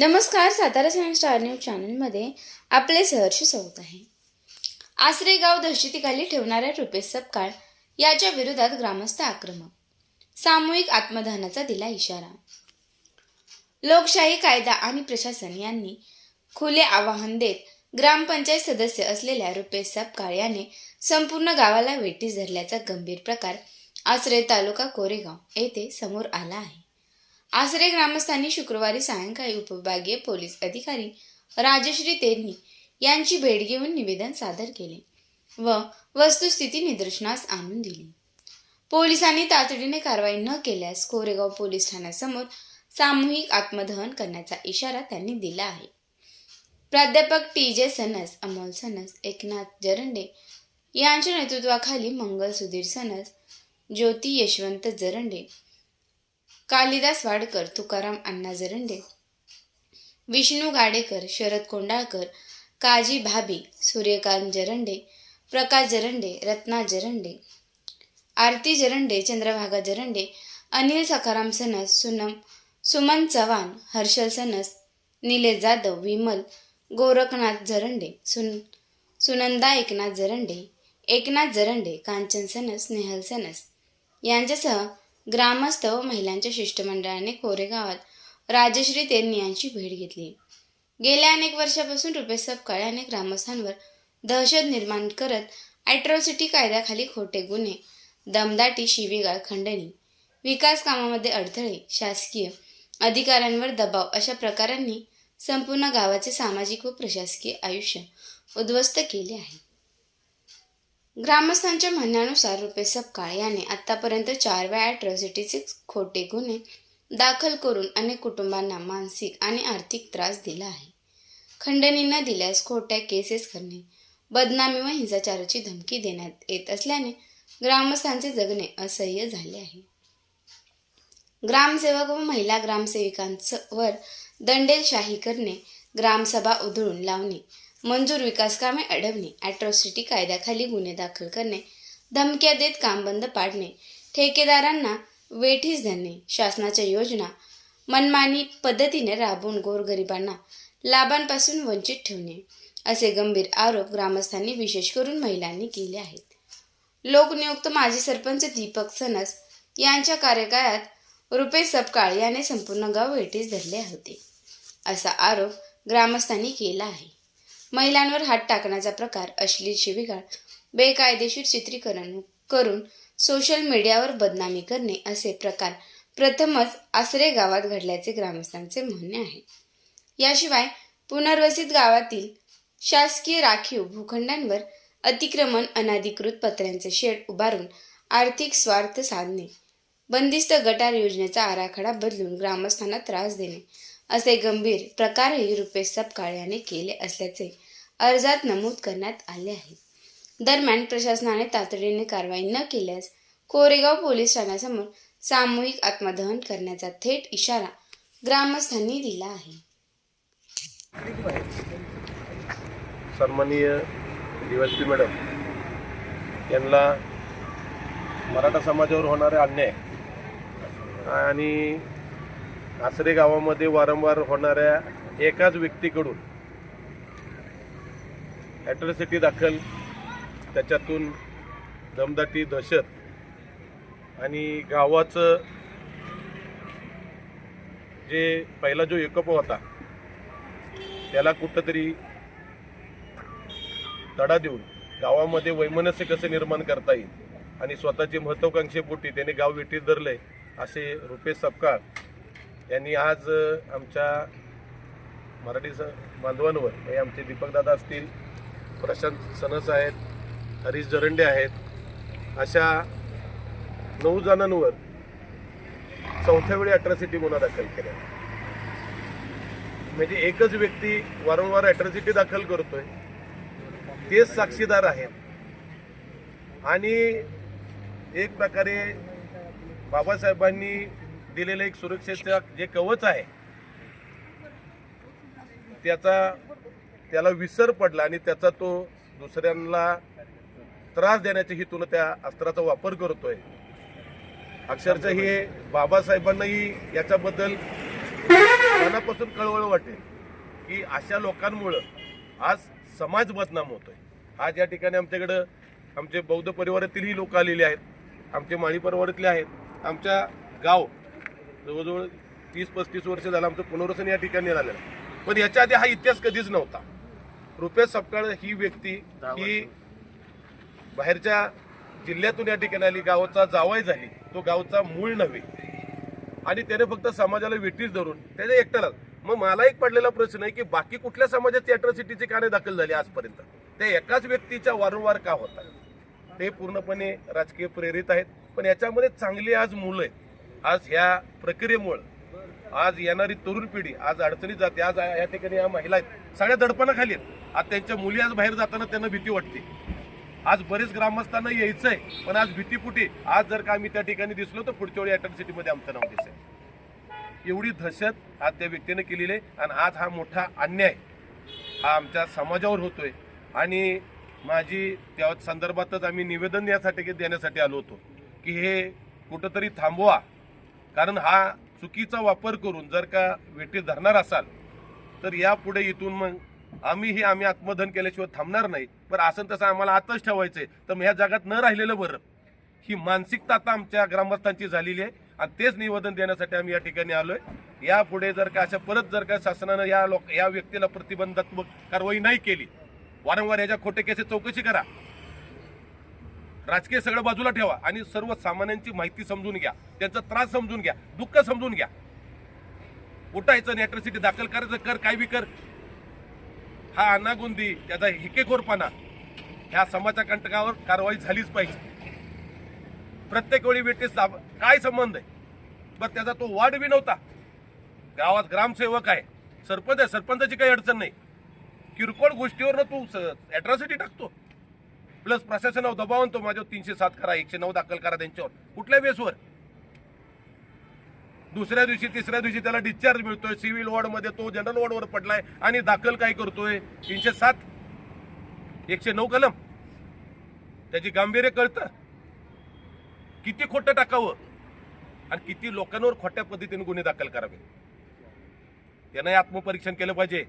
नमस्कार Satara science star news चॅनलमध्ये आपले सहर्ष स्वागत आहे. आसरे गाव दहशतीखाली ठेवणाऱ्या रुपेश सपकाळ याच्या विरोधात ग्रामस्थ आक्रमक. सामूहिक आत्मदहनाचा दिला इशारा. लोकशाही कायदा आणि प्रशासन यांनी खुले आवाहन देत ग्रामपंचायत सदस्य असलेल्या रुपेश सपकाळ याने संपूर्ण गावाला वेटीस धरल्याचा गंभीर प्रकार आसरे तालुका कोरेगाव येथे समोर आला आहे. आसरे ग्रामस्थांनी शुक्रवारी सायंकाळी उपविभागीय पोलीस अधिकारी राजश्री तेरणी यांची भेट घेऊन निवेदन सादर केले व वस्तुस्थिती निदर्शनास आणून दिली. पोलिसांनी तातडीने कारवाई न केल्यास कोरेगाव पोलीस ठाण्यासमोर सामूहिक आत्मदहन करण्याचा इशारा त्यांनी दिला आहे. प्राध्यापक टी जे सनस अमोल सनस एकनाथ जरंडे यांच्या नेतृत्वाखाली मंगल सुधीर सनस ज्योती यशवंत जरंडे कालिदास वाडकर तुकाराम अण्णा जरंडे विष्णू गाडेकर शरद कोंडाळकर काजी भाभी सूर्यकांत जरंडे प्रकाश जरंडे रत्ना जरंडे आरती जरंडे चंद्रभागा जरंडे अनिल सखाराम सनस सुनम सुमन चव्हाण हर्षल सनस निलेश जाधव विमल गोरखनाथ जरंडे सुन सुनंदा एकनाथ जरंडे एकनाथ जरंडे कांचन सनस नेहल सनस यांच्यासह ग्रामस्थ व महिलांच्या शिष्टमंडळाने कोरेगावात राजश्री तेरणी यांची भेट घेतली. गेल्या अनेक वर्षापासून रुपेश सपकाळ याने ग्रामस्थांवर दहशत निर्माण करत ॲट्रॉसिटी कायद्याखाली खोटे गुन्हे दमदाटी शिवीगाळ खंडणी विकास कामामध्ये अडथळे शासकीय अधिकाऱ्यांवर दबाव अशा प्रकारांनी संपूर्ण गावाचे सामाजिक व प्रशासकीय आयुष्य उद्ध्वस्त केले आहे. ग्रामस्थांच्या म्हणण्यानुसार रुपेश सपकाळ याने आतापर्यंत चार वेळा अॅट्रॉसिटीचे खोटे गुन्हे दाखल करून अनेक कुटुंबांना मानसिक आणि आर्थिक त्रास दिला आहे. खंडणी न दिल्यास खोट्या केसेस करणे बदनामी व हिंसाचाराची धमकी देण्यात येत असल्याने ग्रामस्थांचे जगणे असह्य झाले आहे. ग्रामसेवक व महिला ग्रामसेविकांवर दंडेलशाही करणे ग्रामसभा उधळून लावणे मंजूर विकास कामे अडवणे अॅट्रॉसिटी कायद्याखाली गुन्हे दाखल करणे धमक्या देत काम बंद पाडणे ठेकेदारांना वेठीस धरणे शासनाच्या योजना मनमानी पद्धतीने राबवून गोरगरिबांना लाभांपासून वंचित ठेवणे असे गंभीर आरोप ग्रामस्थांनी विशेष करून महिलांनी केले आहेत. लोकनियुक्त माजी सरपंच दीपक सनस यांच्या कार्यकाळात रुपेश सपकाळ याने संपूर्ण गाव वेठीस धरले होते असा आरोप ग्रामस्थांनी केला आहे. महिलांवर हात टाकण्याचा प्रकार अश्लील शिवीगाळ बेकायदेशीर चित्रीकरण करून सोशल मीडियावर बदनामी करणे असे प्रकार प्रथमच आसरे गावात घडल्याचे ग्रामस्थांचे म्हणणे आहे. याशिवाय पुनर्वसित गावातील शासकीय राखीव भूखंडांवर अतिक्रमण अनाधिकृत पत्र्यांचे शेड उभारून आर्थिक स्वार्थ साधणे बंदिस्त गटार योजनेचा आराखडा बदलून ग्रामस्थांना त्रास देणे असे गंभीर प्रकारही रुपेश सपकाळ याने केले असल्याचे अर्जात नमूद करण्यात आले आहे. दरम्यान प्रशासनाने तातडीने कारवाई न केल्यास कोरेगाव पोलीस ठाण्यासमोर सामूहिक आत्मदहन करण्याचा थेट इशारा ग्रामस्थांनी दिला आहे. सन्माननीय दिवसपी मॅडम यांना मराठा समाजावर होणारे अन्याय आणि आसरे गावामध्ये वारंवार होणाऱ्या एकाच व्यक्तीकडून ॲट्रॉसिटी दाखल त्याच्यातून दमदाटी दहशत आणि गावाचं जे पहिला जो एकप होता त्याला कुठंतरी तडा देऊन गावामध्ये वैमनस्य कसं निर्माण करता येईल आणि स्वतःची महत्वाकांक्षेपोटी त्याने गाव वेटीत धरले असे रुपेश सपकाळ यांनी आज आमच्या मराठी स बांधवांवर हे आमचे दीपकदादा असतील प्रशांत सनस आहेत हरीश जरंडे आहेत अशा नऊ जणांवर चौथ्या वेळी अट्रॉसिटी गुन्हा दाखल केला. म्हणजे एकच व्यक्ती वारंवार अट्रॉसिटी दाखल करतोय. तेच साक्षीदार आहेत. आणि एक प्रकारे बाबासाहेबांनी दिलेलं एक सुरक्षेचं जे कवच आहे त्याचा त्याला विसर पडला आणि त्याचा तो दुसऱ्यांना त्रास देण्याच्या हेतून त्या अस्त्राचा वापर करतोय. अक्षरशः हे बाबासाहेबांनाही याच्याबद्दल मनापासून कळवळ वाटेल की अशा लोकांमुळं आज समाज बदनाम होतोय. आज या ठिकाणी आमच्याकडं आमचे बौद्ध परिवारातीलही लोक आलेले आहेत आमचे माळी परिवारातले आहेत आमच्या गाव जवळजवळ तीस पस्तीस वर्ष झालं आमचं पुनर्वसन या ठिकाणी झालेलं आहे. पण याच्या आधी हा इतिहास कधीच नव्हता. रुपेश सपकाळ ही व्यक्ती ही बाहेरच्या जिल्ह्यातून या ठिकाणी आली गावाचा जावाई झाली. तो गावचा मूळ नव्हे. आणि त्याने फक्त समाजाला वेटीस धरून त्याने एकट्याला मग मला एक पडलेला प्रश्न आहे की बाकी कुठल्या समाजाची अॅट्रॉसिटीची काने दाखल झाली आजपर्यंत? त्या एकाच व्यक्तीच्या वारंवार का होतात ते पूर्णपणे राजकीय प्रेरित आहेत. पण याच्यामध्ये चांगली आज मुलं आहेत. आज ह्या प्रक्रियेमुळं आज येणारी तरुण पिढी आज अडचणीत जाते आज या ठिकाणी या महिला आहेत सगळ्या दडपणाखाली आहेत. आज त्यांच्या मुली आज बाहेर जाताना त्यांना भीती वाटते. आज बरेच ग्रामस्थांना यायचंय पण आज भीतीपुटी आज जर का आम्ही त्या ठिकाणी दिसलो तर पुढच्या वेळी अटल सिटीमध्ये आमचं नाव दिसेल. एवढी दहशत आज त्या व्यक्तीने केलेली आहे आणि आज हा मोठा अन्याय हा आमच्या समाजावर होतोय. आणि माझी त्या संदर्भातच आम्ही निवेदन यासाठी देण्यासाठी आलो होतो की हे कुठंतरी थांबवा. कारण हा चुकीचा वापर करून जर का वेटी धरणार असाल तर यापुढे इथून मग आम्ही हे आम्ही आत्मधन केल्याशिवाय थांबणार नाही. पण असं तसं आम्हाला आतच ठेवायचंय. तर मग ह्या जगात न राहिलेलं बरं. ही मानसिकता आता आमच्या ग्रामस्थांची झालेली आहे आणि तेच निवेदन देण्यासाठी आम्ही या ठिकाणी आलोय. यापुढे जर का अशा परत जर का शासनानं या लोक या व्यक्तीला प्रतिबंधात्मक कारवाई नाही केली वारंवार याच्या खोटे केसेस चौकशी करा. राजकीय सगळं बाजूला ठेवा आणि सर्व सामान्यांची माहिती समजून घ्या. त्यांचा त्रास समजून घ्या. दुःख समजून घ्या. उठायचं आणि अॅट्रॉसिटी दाखल करायचं कर काय बी कर. हा अनागुंदी त्याचा हिकेखोरपणा. ह्या समाजा कंटकावर कारवाई झालीच पाहिजे. प्रत्येक वेळी वेटेस काय संबंध आहे? बरं त्याचा तो वाढ बी नव्हता. गावात ग्रामसेवक आहे. सरपंच आहे सरपंचाची काही अडचण नाही. किरकोळ गोष्टीवर तू ॲट्रॉसिटी टाकतो. प्लस प्रशासनावर दबाव आणतो माझ्यावर तीनशे सात करा एकशे नऊ दाखल करा त्यांच्यावर. कुठल्या बेसवर? दुसऱ्या दिवशी तिसऱ्या दिवशी त्याला डिस्चार्ज मिळतोय. सिव्हिल वॉर्डमध्ये तो जनरल वॉर्डवर पडलाय आणि दाखल काय करतोय? तीनशे सात एकशे नऊ कलम. त्याची गांभीर्य कळतं. किती खोटं टाकावं? आणि किती लोकांवर खोट्या पद्धतीने गुन्हे दाखल करावे? त्यांनाही आत्मपरीक्षण केलं पाहिजे.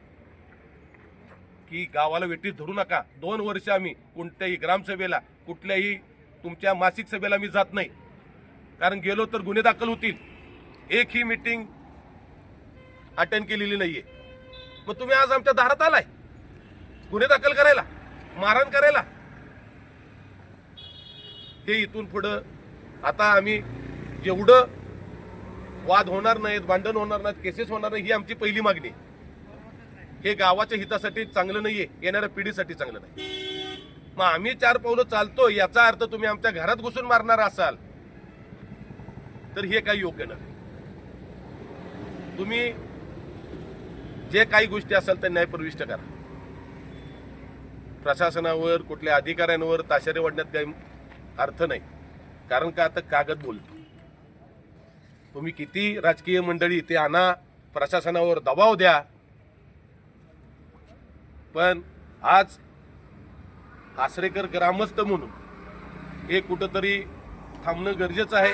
की गावाला वेटीत धरू नका. दोन वर्ष आम्ही कोणत्याही ग्रामसभेला कुठल्याही तुमच्या मासिक सभेला मी जात नाही. कारण गेलो तर गुन्हे दाखल होतील. एक ही मीटिंग अटेंड केलेली नाहीये. मग तुम्ही आज आमच्या दारात आलाय. गुन्हे दाखल करायला मारण करायला. हे इथून पुढं आता आम्ही जेवढं वाद होणार नाहीत भांडण होणार नाहीत केसेस होणार नाही ही आमची पहिली मागणी आहे. हे गावाच्या हितासाठी चांगलं नाहीये येणाऱ्या पिढीसाठी चांगलं नाही. मग आम्ही चार पावलं चालतो याचा अर्थ तुम्ही आमच्या घरात घुसून मारणार असाल. तर हे काही योग्य नाही. तुम्ही जे काही गोष्टी असाल त्या न्यायप्रविष्ट करा. प्रशासनावर कुठल्या अधिकाऱ्यांवर ताशेरे वाढण्यात काही अर्थ नाही. कारण का आता कागद बोलतो. तुम्ही किती राजकीय मंडळी ते आणा प्रशासनावर दबाव द्या पण आज आसरेकर ग्रामस्थ म्हणून हे कुठंतरी थांबणं गरजेचं आहे.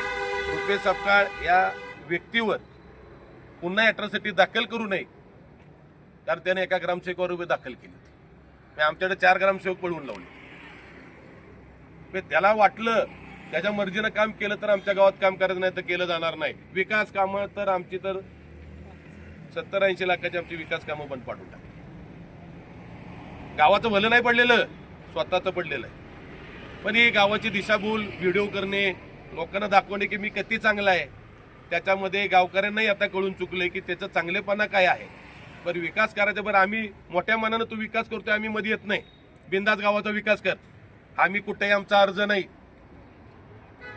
रुपेश सपकाळ या व्यक्तीवर पुन्हा ॲट्रॉसिटी दाखल करू नये. कारण त्याने एका ग्रामसेवकावर उभे दाखल केली मी आमच्याकडे चार ग्रामसेवक पळवून लावले. पण त्याला वाटलं त्याच्या मर्जीनं काम केलं तर आमच्या गावात काम करायचं नाही तर केलं जाणार नाही. विकास कामं तर आमची तर सत्तर ऐंशी लाखाची आमची विकास कामं बंद पाडून टाकली. गावाचं भलं नाही पडलेलं स्वतःचं पडलेलं आहे. पण ही गावाची दिशाभूल व्हिडिओ करणे लोकांना दाखवणे की मी किती चांगला आहे त्याच्यामध्ये गावकऱ्यांनाही आता कळून चुकलं की त्याचं चांगलेपणा काय आहे. बरं विकास करायचा बरं आम्ही मोठ्या मनानं तो विकास करतोय आम्ही मध्ये येत नाही. बिंदास गावाचा विकास कर. आम्ही कुठेही आमचा अर्ज नाही.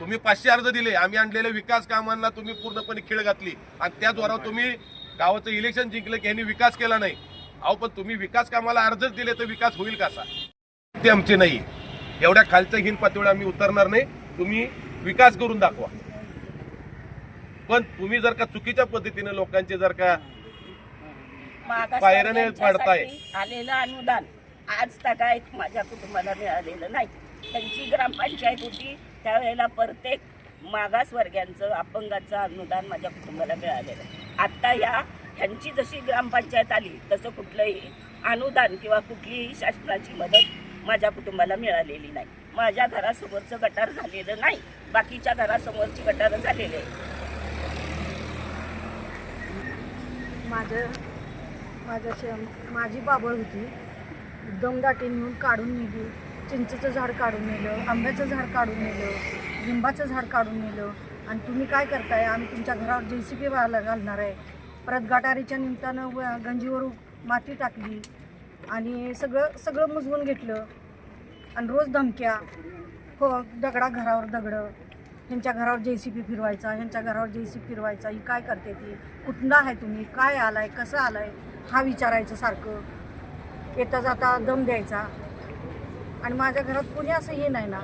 तुम्ही पाचशे अर्ज दिले आम्ही आणलेल्या विकास कामांना तुम्ही पूर्णपणे खिळ घातली. आणि त्याद्वारा तुम्ही गावाचं इलेक्शन जिंकलं की यांनी विकास केला नाही. अहो पण तुम्ही विकास कामाला अर्जच दिले तर विकास होईल कसा ते आमचे नाही. एवढ्या खालच्या हिन पातळीवर आम्ही उतरणार नाही. तुम्ही विकास करून दाखवा. पण तुम्ही जर का चुकीच्या पद्धतीने लोकांचे जर का पायऱ्याने पाडताय. आलेलं अनुदान आज तगायत माझ्या कुटुंबाला मिळालेलं नाही. त्यांची ग्रामपंचायत होती. त्यावेळेला प्रत्येक मागासवर्गीयांचं अपंगाचं अनुदान माझ्या कुटुंबाला मिळालेलं आत्ता या ह्यांची जशी ग्रामपंचायत आली तसं कुठलंही अनुदान किंवा कुठलीही शासनाची मदत माझ्या कुटुंबाला मिळालेली नाही. माझ्या घरासमोरचं गटार झालेलं नाही बाकीच्या घरासमोरची गटार झालेली आहे माझं माझं श माझी बाबळ होती. दमदाटी नेऊन काढून नेली. चिंचेचं झाड काढून नेलं आंब्याचं झाड काढून नेलं लिंबाचं झाड काढून नेलं. आणि तुम्ही काय करताय? आम्ही तुमच्या घरावर जे सी पी घालणार आहे. परत गटारीच्या निमित्तानं व गंजीवर माती टाकली आणि सगळं सगळं मुजवून घेतलं. आणि रोज धमक्या हो दगडा घरावर दगडं. ह्यांच्या घरावर जे सी पी फिरवायचा ह्यांच्या घरावर जे सी फिरवायचा ही काय करते ती? कुठला आहे तुम्ही? काय आलाय? कसं आलाय? हा विचारायचं सारखं. येता जाता दम द्यायचा. आणि माझ्या घरात कोणी असं हे नाही ना.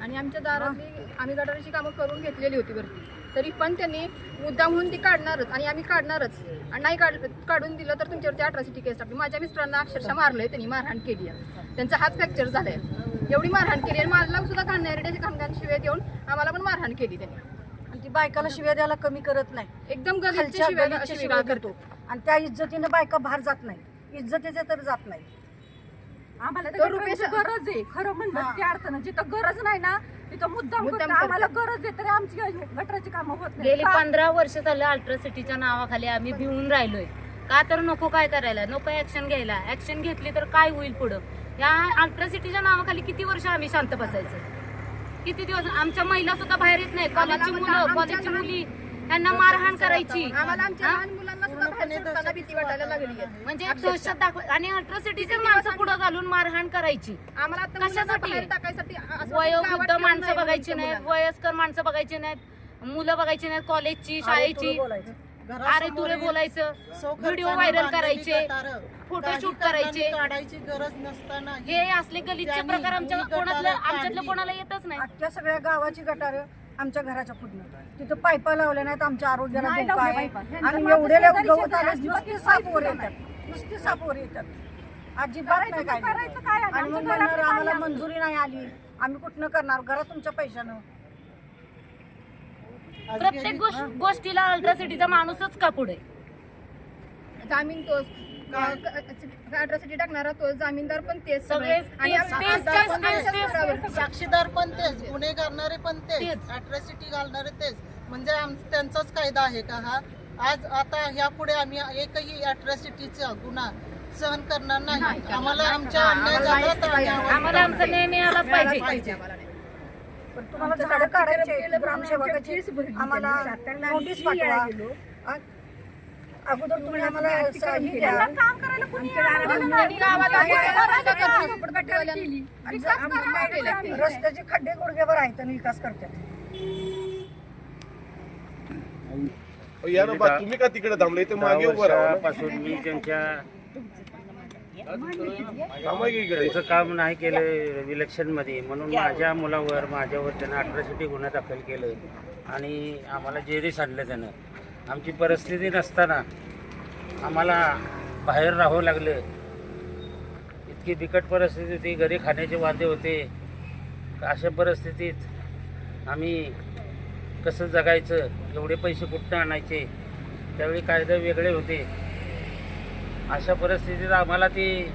आणि आमच्या दारातली आम्ही गटाराची कामं करून घेतलेली होती वरती तरी पण त्यांनी मुद्दा म्हणून ती काढणारच आणि आम्ही काढणारच. आणि नाही काढ काढून दिलं तर तुमच्यावरती अठरासिटी केस टाकली माझ्या मिस्टरांना अक्षरशः मारलंय त्यांनी मारहाण केली आहे. त्यांचा हात फ्रॅक्चर झालाय. एवढी मारहाण केली आणि मला सुद्धा घालणाऱ्या कामगार शिवाय देऊन आम्हाला पण मारहाण केली त्यांनी. आणि ती बायकाला शिव्या द्यायला कमी करत नाही. एकदम शिव्या करतो. आणि त्या इज्जतीनं बायका बाहेर जात नाही इज्जतीचे तर जात नाही आम्हाला गरज आहे. खरं म्हणलं. त्या अर्थानं. जिथं गरज नाही ना तिथं मुद्दाम मुद्दाम करतात. आम्हाला करतात. गरज आहे तरी आमची गटराची कामं होत नाही. गेली का? पंधरा वर्ष झालं अल्ट्रासिटीच्या नावाखाली आम्ही भिवून राहिलोय. का तर नको काय करायला? नको ऍक्शन घ्यायला. ऍक्शन घेतली तर काय होईल पुढं? या अल्ट्रासिटीच्या नावाखाली किती वर्ष आम्ही शांत बसायचं? किती दिवस? आमच्या महिला सुद्धा बाहेर येत नाही कॉलेजची मुलं आमच्या कॉलेजची लहान- मुली त्यांना मारहाण करायची. आम्हाला आमच्या हा? लहान मुलांना सुद्धा बाहेर सोडताना भीती वाटायला लागली आहे म्हणजे दहशत दाखव आणि अल्ट्रासिटीच्या माणसं पुढं घालून मारहाण करायची. आम्हाला आता मुलांना कशासाठी? बाहेर टाकायसाठी असं वाटतं वयोवृद्ध गावात माणसं बघायची नाहीत. वयस्कर माणसं बघायची नाहीत मुलं बघायची नाहीत कॉलेजची शाळेची. अरे तुरे बोलायचं. व्हिडिओ व्हायरल करायचे फोटोशूट करायचे. काढायची गरज नसताना हे असले गलिच्छ प्रकार आमच्या कोणातलं आमच्यातलं कोणाला येतच नाही. अख्ख्या सगळ्या गावाची गटार आमच्या घराच्या पुढनं. तिथं पायपा लावल्या नाहीत आमच्या आरोग्याला नाही धोका आहे. आणि एवढे गवत आले नुसते सापवर नाही. येतात. नुसते सापवर येतात. अजिबात नाही काय करायचं काय आणि मग म्हणणार आम्हाला मंजुरी नाही आली. आम्ही कुठनं करणार? घरात तुमच्या पैशानं. प्रत्येक गोष्ट- गोष्टीला अल्ट्रासिटीचा माणूसच का पुढे? जामीन तोच अॅट्रॉसिटी टाकणारा तो जामीनदार पण तेच सगळे. आणि घरावर- साक्षीदार पण तेच गुन्हे करणारे पण तेच. अट्रॉसिटी घालणारे तेच. म्हणजे आम- त्यांचाच कायदा आहे का हा? आज आता यापुढे आम्ही एकही अट्रॉसिटीचा गुन्हा सहन करणार नाही. आम्हाला आमच्या अन्याय झाला तर आम्ही आम्हाला आमचा न्याय मिळालाच पाहिजे. पण तुम्हाला झाडं काढायचे ग्रामसेवकाची आम्हाला नोटीस पाठवा. आ- अगोदर तुम्ही आम्हाला ही द्या. आणि आमची? रस्त्याचे खड्डे गुडघेवर आहेत आणि विकास करतात. अहो, या ना बा तुम्ही का तिकडे थांबले? इथे मागे उभं राहा ना. वर्षापासून मी त्यांच्या थांबा की इकडे. त्यांचं काम नाही केलं इलेक्शनमध्ये. म्हणून माझ्या मुलावर माझ्यावर त्यानं अठरासिटी गुन्हा दाखल केलं. आणि आम्हाला जेरीस आणलं त्यानं. आमची परिस्थिती नसताना आम्हाला बाहेर राहावं लागलं. इतकी बिकट परिस्थिती होती घरी खाण्याचे वादे होते. अशा परिस्थितीत आम्ही कसं जगायचं एवढे पैसे कुठनं आणायचे? त्यावेळी कायदे वेगळे होते. अशा परिस्थितीत आम्हाला ती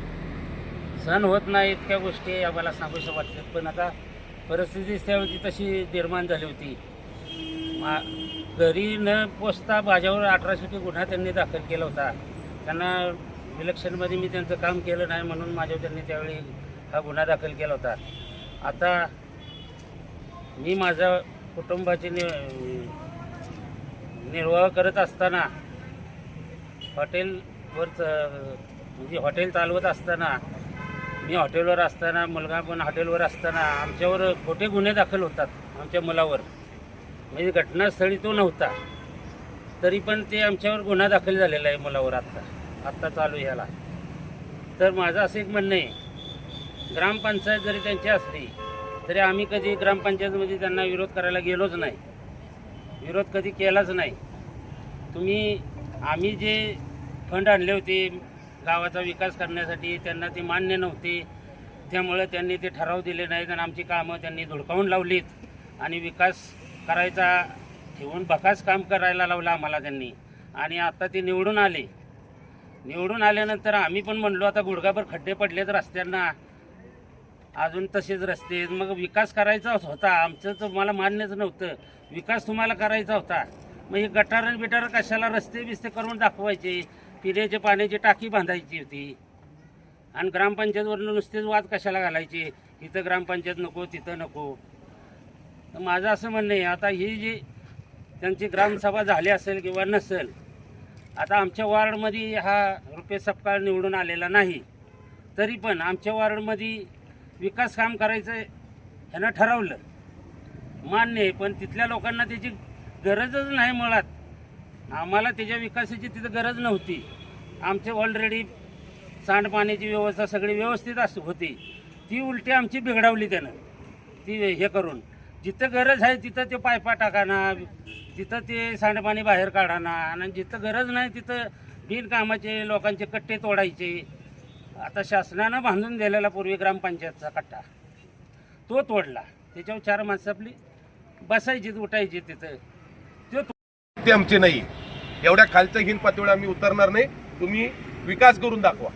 सहन होत नाही इतक्या गोष्टी आम्हाला सांगूशा वाटतात. पण आता परिस्थितीच त्यावेळी तशी निर्माण झाली होती. मा घरी न पोचता माझ्यावर अठराशे गुन्हा त्यांनी दाखल केला होता. त्यांना इलेक्शनमध्ये मी त्यांचं काम केलं नाही म्हणून माझ्यावर त्यांनी त्यावेळी हा गुन्हा दाखल केला होता. आता मी माझ्या कुटुंबाची नि निर्वाह करत असताना हॉटेलवर च- म्हणजे हॉटेल चालवत असताना मी हॉटेलवर असताना मुलगा पण हॉटेलवर असताना आमच्यावर खोटे गुन्हे दाखल होतात आमच्या मुलावर. म्हणजे घटनास्थळी तो नव्हता. तरी पण ते आमच्यावर गुन्हा दाखल झालेला आहे मुलावर आत्ता. आत्ता चालू ह्याला तर माझं असं एक म्हणणं आहे ग्रामपंचायत जरी त्यांची असली तरी आम्ही कधी ग्रामपंचायतमध्ये त्यांना विरोध करायला गेलोच नाही. विरोध कधी केलाच नाही. तुम्ही आम्ही जे फंड आणले होते गावाचा विकास करण्यासाठी त्यांना ते मान्य नव्हते. त्यामुळे त्यांनी ते ठराव दिले नाहीत आणि आमची कामं त्यांनी धुडकावून लावलीत. आणि विकास करायचा ठेवून बकास काम करायला लावलं आम्हाला त्यांनी. आणि आता ते निवडून आले. निवडून आल्यानंतर आम्ही पण म्हणलो आता गुडघाभर खड्डे पडलेत रस्त्यांना. अजून तसेच रस्ते मग विकास करायचाच होता. आमचं तर मला मान्यच नव्हतं. विकास तुम्हाला करायचा होता. मग हे गटार बिटार कशाला रस्ते बिस्ते करून दाखवायचे? पिण्याचे पाण्याची टाकी बांधायची होती. आणि ग्रामपंचायतवरून नुसतेच वाद कशाला घालायचे? इथं ग्रामपंचायत नको तिथं नको. तर माझं असं म्हणणं आहे आता ही जी त्यांची ग्रामसभा झाली असेल किंवा नसेल आता आमच्या वार्डमध्ये हा रुपये सपकाळ निवडून आलेला नाही तरी पण आमच्या वार्डमध्ये विकास काम करायचं ह्यानं ठरवलं. मान्य आहे पण तिथल्या लोकांना त्याची गरजच नाही मुळात. आम्हाला त्याच्या विकासाची तिथं गरज नव्हती. आमचे ऑलरेडी सांडपाण्याची व्यवस्था सगळी व्यवस्थित अस होती. ती उलटी आमची बिघडवली त्यानं ती हे करून. जिथं गरज आहे तिथं ते पायपा टाकाना तिथं ते सांडपाणी बाहेर काढाना आणि जिथं गरज नाही तिथं बिनकामाचे लोकांचे कट्टे तोडायचे. आता शासनानं बांधून दिलेला पूर्वी ग्रामपंचायतचा कट्टा तो तोडला. त्याच्यावर चार माणसं आपली बसायची उठायची तिथं. तो ते आमचे नाही. एवढ्या खालचं हिन पातळीवर आम्ही उतरणार नाही. तुम्ही विकास करून दाखवा.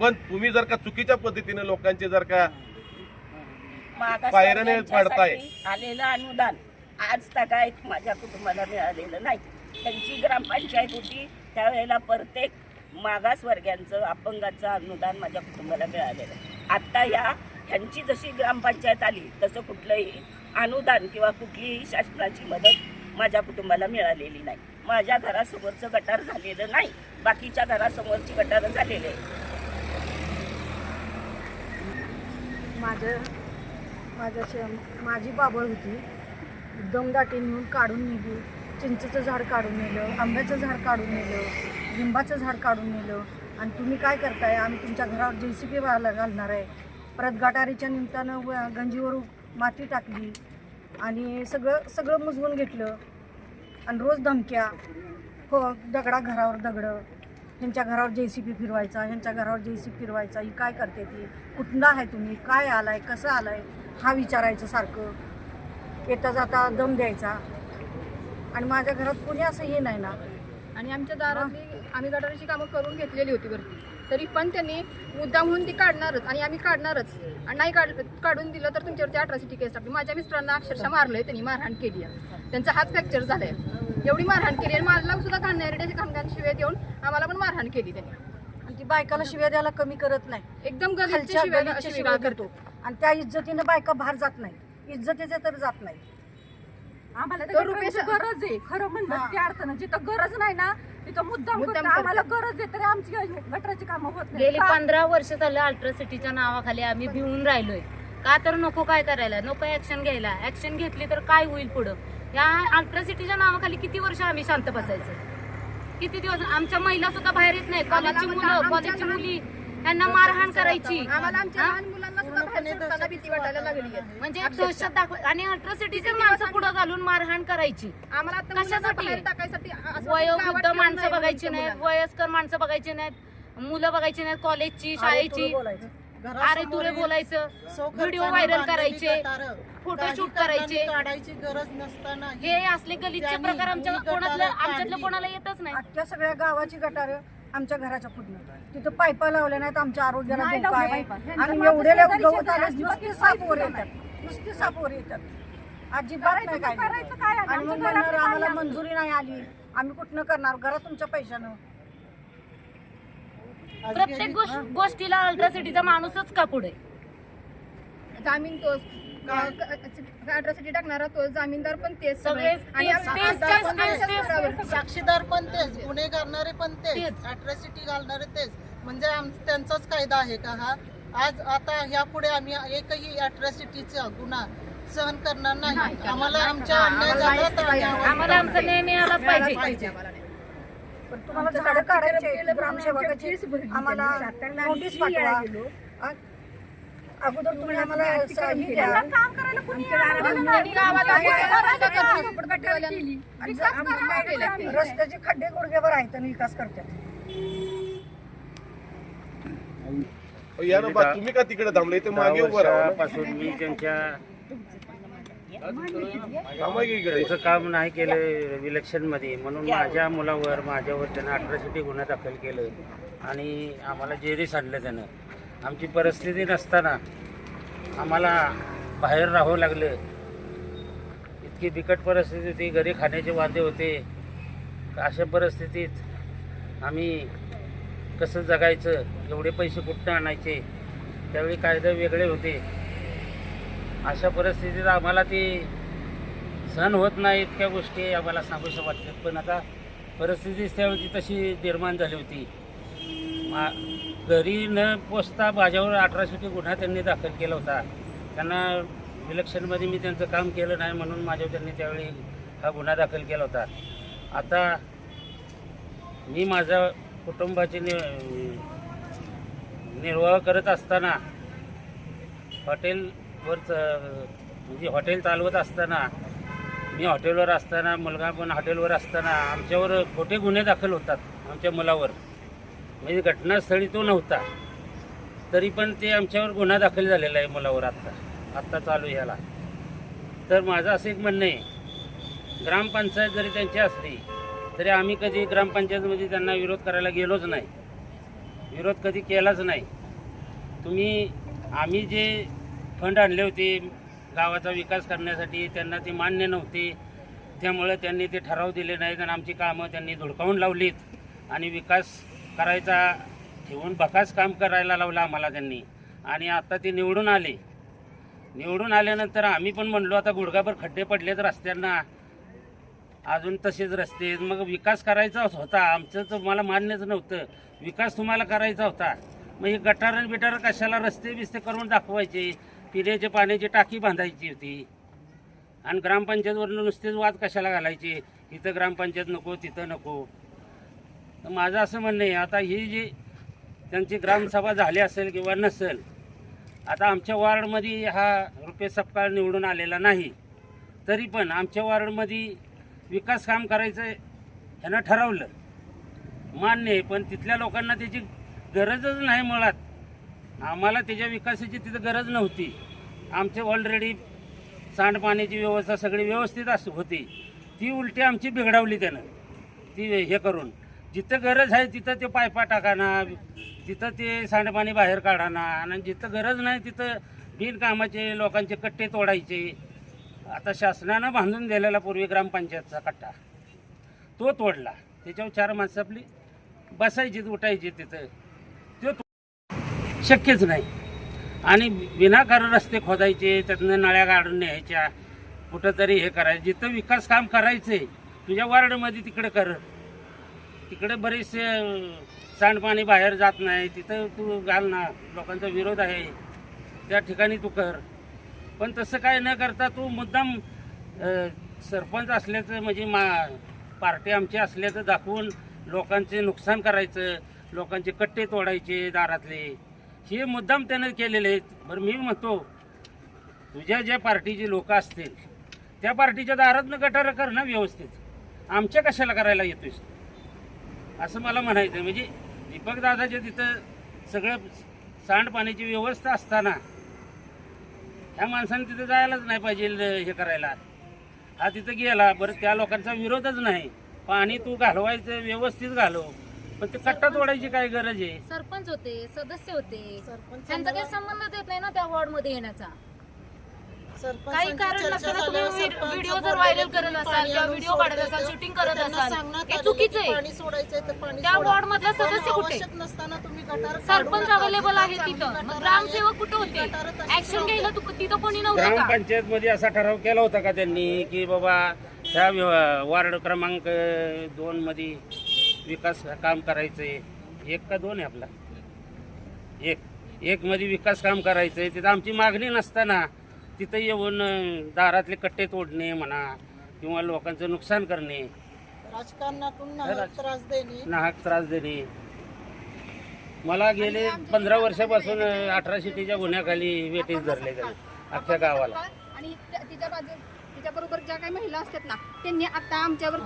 पण तुम्ही जर का चुकीच्या पद्धतीने लोकांचे जर का पायऱ्याने पाडताय. आलेलं अनुदान आज तगायत माझ्या कुटुंबाला मिळालेलं नाही त्यांची ग्रामपंचायत होती त्यावेळेला प्रत्येक मागासवर्गीयांचं अपंगाचं अनुदान माझ्या कुटुंबाला मिळालेलं आहे. आत्ता या ह्यांची जशी ग्रामपंचायत आली तसं कुठलंही अनुदान किंवा कुठलीही शासनाची मदत माझ्या कुटुंबाला मिळालेली नाही माझ्या घरासमोरचं गटार झालेलं नाही बाकीच्या घरासमोरची गटार झालेली आहे माझं माझ्या शे माझी बाबळ होती. दमदाटी नेऊन काढून नेली. चिंचेचं झाड काढून नेलं आंब्याचं झाड काढून नेलं लिंबाचं झाड काढून नेलं. आणि तुम्ही काय करताय? आम्ही तुमच्या घरावर जे सी पी व्हायला घालणार आहे. परत गटारीच्या निमित्तानं व गंजीवर माती टाकली आणि सगळं सगळं मुजवून घेतलं. आणि रोज धमक्या. हो दगडा घरावर दगडं. ह्यांच्या घरावर जे सी पी फिरवायचा ह्यांच्या घरावर जे सी फिरवायचा ही काय करते ती? कुठनं आहे तुम्ही? काय आलाय? कसं आलाय? हा विचारायचं सारखं. येता जाता दम द्यायचा. आणि माझ्या घरात कोणी असं हे नाही ना. आणि आमच्या दारातली आम्ही गटाराची कामं करून घेतलेली होती वरती. तरी पण त्यांनी मुद्दा म्हणून ती काढणारच आणि आम्ही काढणारच. आणि नाही काढ काढून दिलं तर तुमच्यावरती अट्रॉसिटी केस टाकली माझ्या मिस्टरांना अक्षरशः मारलंय त्यांनी मारहाण केली आहे. त्यांचा हात फ्रॅक्चर झालाय. एवढी मारहाण केली आणि मला सुद्धा घालणारे कामगार शिवाय देऊन आम्हाला पण मारहाण केली त्यांनी. आणि ती बायकाला शिव्या द्यायला कमी करत नाही. एकदम शिव्या शिव्या शिव्या करतो. आणि त्या इज्जतीनं बायका बाहेर जात नाही इज्जतीचे तर जात नाही आम्हाला गटाराची गरज आहे खरं म्हणलं. त्या अर्थानं जिथं गरज नाही ना तिथं मुद्दाम मुद्दाम करतो. आम्हाला करतात. गरज आहे तरी आमची गटराची कामं होत नाही गेली का? पंधरा वर्ष झालं अल्ट्रासिटीच्या नावाखाली आम्ही भिवून राहिलोय का तर नको काय करायला नको ऍक्शन घ्यायला ऍक्शन घेतली तर काय होईल पुढं या अल्ट्रासिटीच्या नावाखाली किती वर्ष आम्ही शांत बसायचं किती दिवस आमच्या महिला सुद्धा बाहेर येत नाही कॉलेजची मुलं आमच्या कॉलेजची मुली त्यांना मारहाण करायची आम्हाला आमच्या? लहान भीती वाटायला लागली आहे म्हणजे दहशत दाखव आणि अल्ट्रासिटीच्या माणसं पुढे घालून मारहाण करायची आम्हाला आता मुलांना कशासाठी? बाहेर टाकायसाठी असं गावात वयोवृद्ध माणसं बघायची नाहीत. वयस्कर माणसं बघायची नाहीत मुलं बघायची नाहीत कॉलेजची शाळेची. अरे तुरे बोलायचं सौ व्हिडिओ व्हायरल करायचे. फोटोशूट करायचे काढायची गरज नसताना हे असले गलिच्छ त्यांनी प्रकार आमच्या कोणातलं आमच्यातलं. कोणाला येतच नाही अख्ख्या सगळ्या गावाची गटार आमच्या घराच्या पुढनं. तिथं पायपा लावल्या नाहीत आमच्या आरोग्याला धोका आहे. आणि शेजारी गवत आले नुसते साप वर येतात. नुसते साप वर येतात. अजिबात नाही करायचं काय आणि मग म्हणणार आम्हाला मंजुरी नाही आली. आम्ही कुठनं करणार? घरात तुमच्या पैशानं. आज प्रत्येक गोष्टीला अल्ट्रासिटीचा माणूसच का पुढे? जामीन तोच. अट्रॉसिटी टाकणारा तो जामीनदार पण तेच सगळे. आणि तेच, आम्ही- तेच, आता तेच, पण तेच, आमच्याच तेच. घरावर- साक्षीदार पण तेच गुन्हे करणारे पण तेच तेच. अट्रॉसिटी घालणारे तेच. म्हणजे आम- त्यांचाच कायदा आहे का हा? आज आता यापुढे आम्ही एकही अट्रॉसिटीचा गुन्हा सहन करणार नाही. आम्हाला आमच्या अन्याय झाला तर आम्ही आम्हाला आमचा न्याय मिळालाच पाहिजे पाहिजे. आम्हाला नाही. पण तुम्हाला झाडं काढायचे ग्रामसेवकाची आम्हाला नोटीस पाठवा. अगोदर तुम्ही आम्हाला हे द्या. आणि काय ते? रस्त्याचे खड्डे गुडघेवर आहेत आणि विकास करतात. या ना बा तुम्ही का तिकडे थांबले? इथे मागे उभं राहा. ना. वर्षापासून मी त्यांच्या थांबा की इकडे. त्यांचं काम नाही केलं इलेक्शनमध्ये. म्हणून माझ्या मुलावर माझ्यावर त्यानं अठरासिटी गुन्हा दाखल केलं. आणि आम्हाला जेरीस आणलं त्यानं. आमची परिस्थिती नसताना आम्हाला बाहेर राहावं लागलं. इतकी बिकट परिस्थिती होती घरी खाण्याचे वांदे होते. अशा परिस्थितीत आम्ही कसं जगायचं एवढे पैसे कुठनं आणायचे? त्यावेळी कायदे वेगळे होते. अशा परिस्थितीत आम्हाला ते सहन होत नाही इतक्या गोष्टी आम्हाला सांगूशा वाटतात पण आता परिस्थितीच त्यावेळी तशी निर्माण झाली होती. मा घरी न पोचता माझ्यावर अठराशे गुन्हा त्यांनी दाखल केला होता. त्यांना इलेक्शनमध्ये मी त्यांचं काम केलं नाही म्हणून माझ्यावर त्यांनी त्यावेळी हा गुन्हा दाखल केला होता. आता मी माझ्या कुटुंबाचे नि निर्वाह करत असताना हॉटेलवर च- म्हणजे हॉटेल चालवत असताना मी हॉटेलवर असताना मुलगा पण हॉटेलवर असताना आमच्यावर खोटे गुन्हे दाखल होतात आमच्या मुलावर. म्हणजे घटनास्थळी तो नव्हता. तरी पण ते आमच्यावर गुन्हा दाखल झालेला आहे मुलावर आत्ता. आत्ता चालू ह्याला तर माझं असं एक म्हणणं आहे ग्रामपंचायत जरी त्यांची असली तरी आम्ही कधी ग्रामपंचायतमध्ये म्हणजे त्यांना विरोध करायला गेलोच नाही. विरोध कधी केलाच नाही. तुम्ही आम्ही जे फंड आणले होते गावाचा विकास करण्यासाठी त्यांना ते मान्य नव्हते. त्यामुळे त्यांनी ते ठराव दिले नाहीत आणि आमची कामं त्यांनी धुडकावून लावलीत. आणि विकास करायचा ठेवून बकास काम करायला लावलं आम्हाला त्यांनी. आणि आता ते निवडून आले. निवडून आल्यानंतर आम्ही पण म्हणलो आता गुडघाभर खड्डे पडलेत रस्त्यांना. अजून तसेच रस्ते मग विकास करायचाच होता. आमचं तर मला मान्यच नव्हतं. विकास तुम्हाला करायचा होता. मग हे गटार बिटार कशाला रस्ते बिस्ते करून दाखवायचे? पिण्याच्या पाण्याची टाकी बांधायची होती. आणि ग्रामपंचायतवरनं नुसतेच वाद कशाला घालायचे? इथं ग्रामपंचायत नको तिथं नको. तर माझं असं म्हणणं आहे आता ही जी त्यांची ग्रामसभा झाली असेल किंवा नसेल आता आमच्या वॉर्डमध्ये हा रुपये सपकाळ निवडून आलेला नाही तरी पण आमच्या वॉर्डमध्ये विकास काम करायचं ह्यानं ठरवलं. मान्य आहे पण तिथल्या लोकांना त्याची गरजच नाही मुळात. आम्हाला त्याच्या विकासाची तिथं गरज नव्हती. आमचे ऑलरेडी सांडपाण्याची व्यवस्था सगळी व्यवस्थित अस होती. ती उलटी आमची बिघडवली त्यानं ती हे करून. जिथं गरज आहे तिथं ते पायपा टाकाना तिथं ते सांडपाणी बाहेर काढाना आणि जिथं गरज नाही तिथं बिनकामाचे लोकांचे कट्टे तोडायचे. आता शासनानं बांधून दिलेला पूर्वी ग्रामपंचायतचा कट्टा तो तोडला. त्याच्यावर चार माणसं आपली बसायची उठायची तिथं. तो शक्यच नाही. आणि विनाकारण रस्ते खोदायचे त्यातनं नळ्या काढून न्यायच्या कुठंतरी हे करायचं. जिथं विकास काम करायचंय तुझ्या वार्डमध्ये तिकडे कर. तिकडे बरेचसे सांडपाणी बाहेर जात नाही. तिथं तू घाल ना. लोकांचा विरोध आहे. त्या ठिकाणी तू कर. पण तसं काय न करता तू मुद्दाम सरपंच असल्याचं म्हणजे मा पार्टी आमची असल्याचं दाखवून लोकांचे नुकसान करायचं लोकांचे कट्टे तोडायचे दारातले. हे मुद्दाम त्यानं केलेले आहेत. बरं मी म्हणतो तुझ्या ज्या पार्टीचे लोक असतील त्या पार्टीच्या दारातनं गटारं कर ना व्यवस्थित. आमच्या कशाला करायला येतोयस असं मला म्हणायचं आहे. म्हणजे दीपक दादाच्या तिथं सगळं सांडपाण्याची व्यवस्था असताना ह्या माणसाने तिथं जायलाच नाही पाहिजे हे करायला. हा तिथं गेला बरं त्या लोकांचा विरोधच नाही. पाणी तू घालवायचं व्यवस्थित घालव. पण ते कट्टा तोडायची काय गरज आहे? सरपंच होते सदस्य होते. सरपंच त्यांचा काही संबंधच येत नाही ना त्या वॉर्डमध्ये येण्याचा. काही कारण नसताना तुम्ही सरपंच व्हिडिओ जर व्हायरल करत असाल किंवा व्हिडिओ काढत. असाल शूटिंग करत असाल हे चुकीचं आहे. पाणी सोडायचंय तर पाणी त्या सोडा. वॉर्डमधला पण सदस्य कुठे? आवश्यक नसताना तुम्ही गटार काढू सरपंच. अवेलेबल आहे तिथं. मग ग्रामसेवक कुठे होते? ऍक्शन घ्यायला तिथं कोणी नव्हतं का? ग्रामपंचायतमध्ये असा ठराव केला होता का त्यांनी की बाबा ह्या वार्ड क्रमांक दोन मध्ये विकास काम करायचंय. एक का दोन आहे आपला? एक. एक मध्ये विकास काम करायचंय. तिथं आमची मागणी नसताना तिथं येऊन अं, दारातले कट्टे तोडणे म्हणा किंवा लोकांचं नुकसान करणे. राजकारणातून नाहक त्रास देणे. नाहक त्रास देणे. मला गेले पंधरा वर्षापासून अठरा शिटीच्या गुन्ह्याखाली वेटीस धरले गेले अख्ख्या गावाला. आणि त्या- तिच्या बाजू तिच्या आमच्या बरोबर ज्या काही महिला असतात ना त्यांनी आता आमच्यावर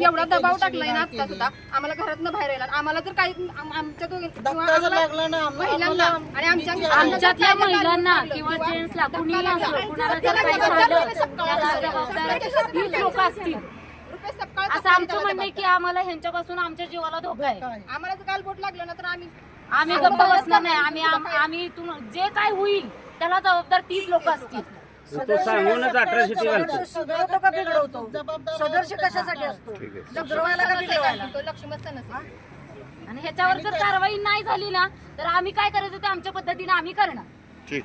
एवढा दबाव टाकलाय ना आता सुद्धा आम्हाला घरातनं बाहेर यायला आम्हाला जर काही आम- आमच्या दोघी महिलांना आणि आमच्या आमच्यातल्या आमच्या महिलांना किंवा जेंट्सला कुणीही. असो कुणाला जर काही झालं त्याला. जबाबदार लोक असतील. आमचं म्हणणं आहे की आम्हाला ह्यांच्यापासून आमच्या जीवाला धोका आहे? आम्हाला जर काल बोट लागलं ना तर आम्ही आम्ही गप्प बसणार नाही. आम्ही आम- आम्ही इथून जे काय होईल त्याला जबाबदार तीच लोक असतील. तो सांगूनच अट्रॉसिटी घालतो. सुधरवतो का बिघडवतो? जबाबदार सदर्श कशासाठी असतो? का बिघडवायला? तो आणि ह्याच्यावर जर कारवाई नाही झाली ना तर आम्ही काय करायचं ते आमच्या पद्धतीने आम्ही करणार. ठीक.